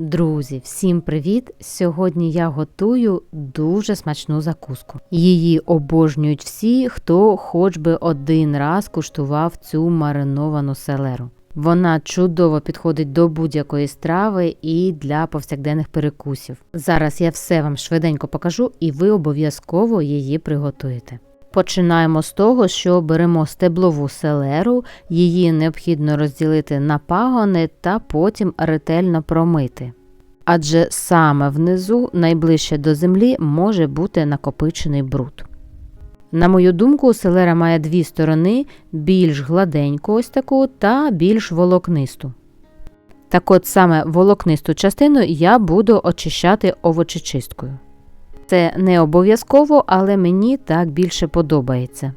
Друзі, всім привіт! Сьогодні я готую дуже смачну закуску. Її обожнюють всі, хто хоч би один раз куштував цю мариновану селеру. Вона чудово підходить до будь-якої страви і для повсякденних перекусів. Зараз я все вам швиденько покажу, і ви обов'язково її приготуєте. Починаємо з того, що беремо стеблову селеру, її необхідно розділити на пагони та потім ретельно промити. Адже саме внизу, найближче до землі, може бути накопичений бруд. На мою думку, селера має дві сторони: більш гладеньку, ось таку та більш волокнисту. Так от саме волокнисту частину я буду очищати овочечисткою. Це не обов'язково, але мені так більше подобається.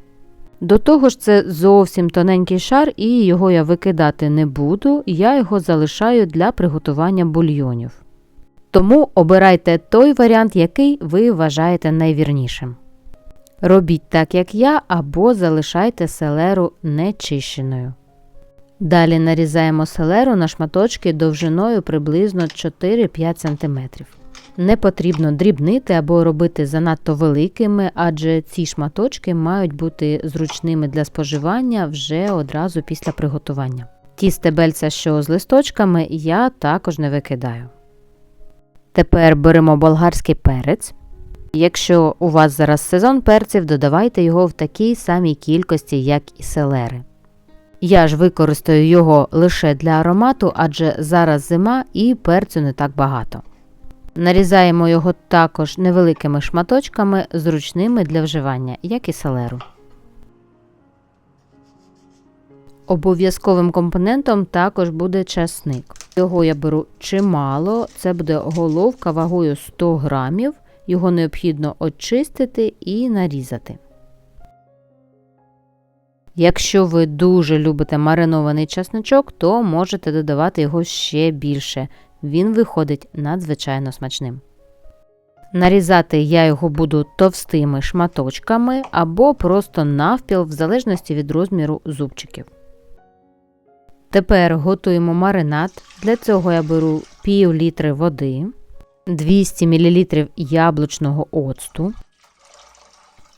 До того ж, це зовсім тоненький шар, і його я викидати не буду, я його залишаю для приготування бульйонів. Тому обирайте той варіант, який ви вважаєте найвірнішим. Робіть так, як я, або залишайте селеру нечищеною. Далі нарізаємо селеру на шматочки довжиною приблизно 4-5 см. Не потрібно дрібнити або робити занадто великими, адже ці шматочки мають бути зручними для споживання вже одразу після приготування. Ті стебельця, що з листочками, я також не викидаю. Тепер беремо болгарський перець. Якщо у вас зараз сезон перців, додавайте його в такій самій кількості, як і селери. Я ж використаю його лише для аромату, адже зараз зима і перцю не так багато. Нарізаємо його також невеликими шматочками, зручними для вживання, як і селеру. Обов'язковим компонентом також буде часник. Його я беру чимало, це буде головка вагою 100 грамів. Його необхідно очистити і нарізати. Якщо ви дуже любите маринований часничок, то можете додавати його ще більше. Він виходить надзвичайно смачним. Нарізати я його буду товстими шматочками або просто навпіл, в залежності від розміру зубчиків. Тепер готуємо маринад. Для цього я беру пів літри води, 200 мл яблучного оцту,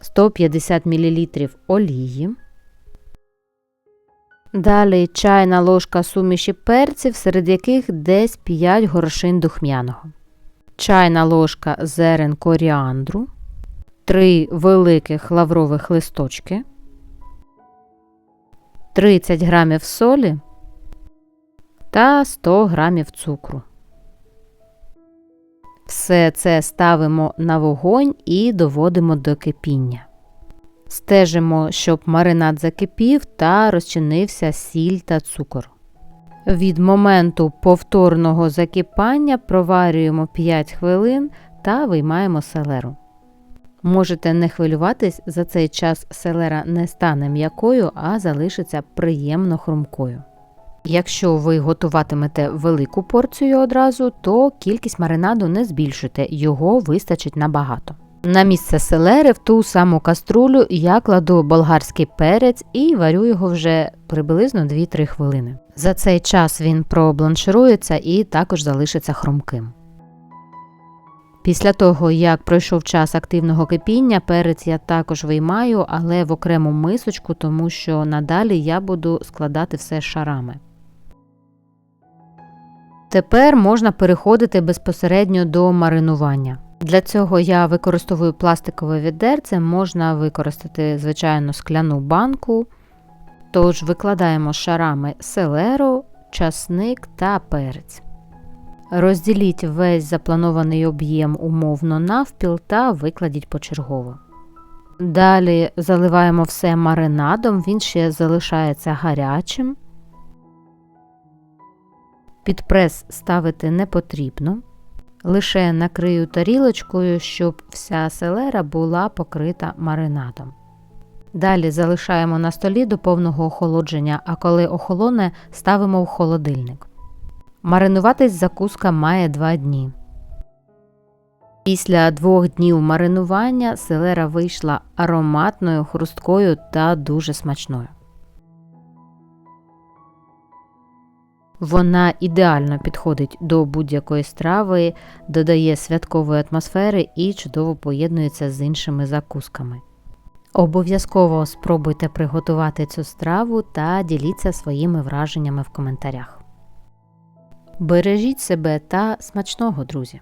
150 мл олії. Далі чайна ложка суміші перців, серед яких десь 5 горошин духмяного, чайна ложка зерен коріандру, 3 великих лаврових листочки, 30 грамів солі та 100 грамів цукру. Все це ставимо на вогонь і доводимо до кипіння. Стежимо, щоб маринад закипів та розчинився сіль та цукор. Від моменту повторного закипання проварюємо 5 хвилин та виймаємо селеру. Можете не хвилюватись, за цей час селера не стане м'якою, а залишиться приємно хрумкою. Якщо ви готуватимете велику порцію одразу, то кількість маринаду не збільшуйте, його вистачить набагато. На місце селери в ту саму каструлю я кладу болгарський перець і варю його вже приблизно 2-3 хвилини. За цей час він пробланширується і також залишиться хрумким. Після того, як пройшов час активного кипіння, перець я також виймаю, але в окрему мисочку, тому що надалі я буду складати все шарами. Тепер можна переходити безпосередньо до маринування. Для цього я використовую пластикове відерце, можна використати, звичайно, скляну банку. Тож викладаємо шарами селеру, часник та перець. Розділіть весь запланований об'єм умовно навпіл та викладіть почергово. Далі заливаємо все маринадом, він ще залишається гарячим. Під прес ставити не потрібно. Лише накрию тарілочкою, щоб вся селера була покрита маринадом. Далі залишаємо на столі до повного охолодження, а коли охолоне, ставимо в холодильник. Маринуватись закуска має 2 дні. Після двох днів маринування селера вийшла ароматною, хрусткою та дуже смачною. Вона ідеально підходить до будь-якої страви, додає святкової атмосфери і чудово поєднується з іншими закусками. Обов'язково спробуйте приготувати цю страву та діліться своїми враженнями в коментарях. Бережіть себе та смачного, друзі!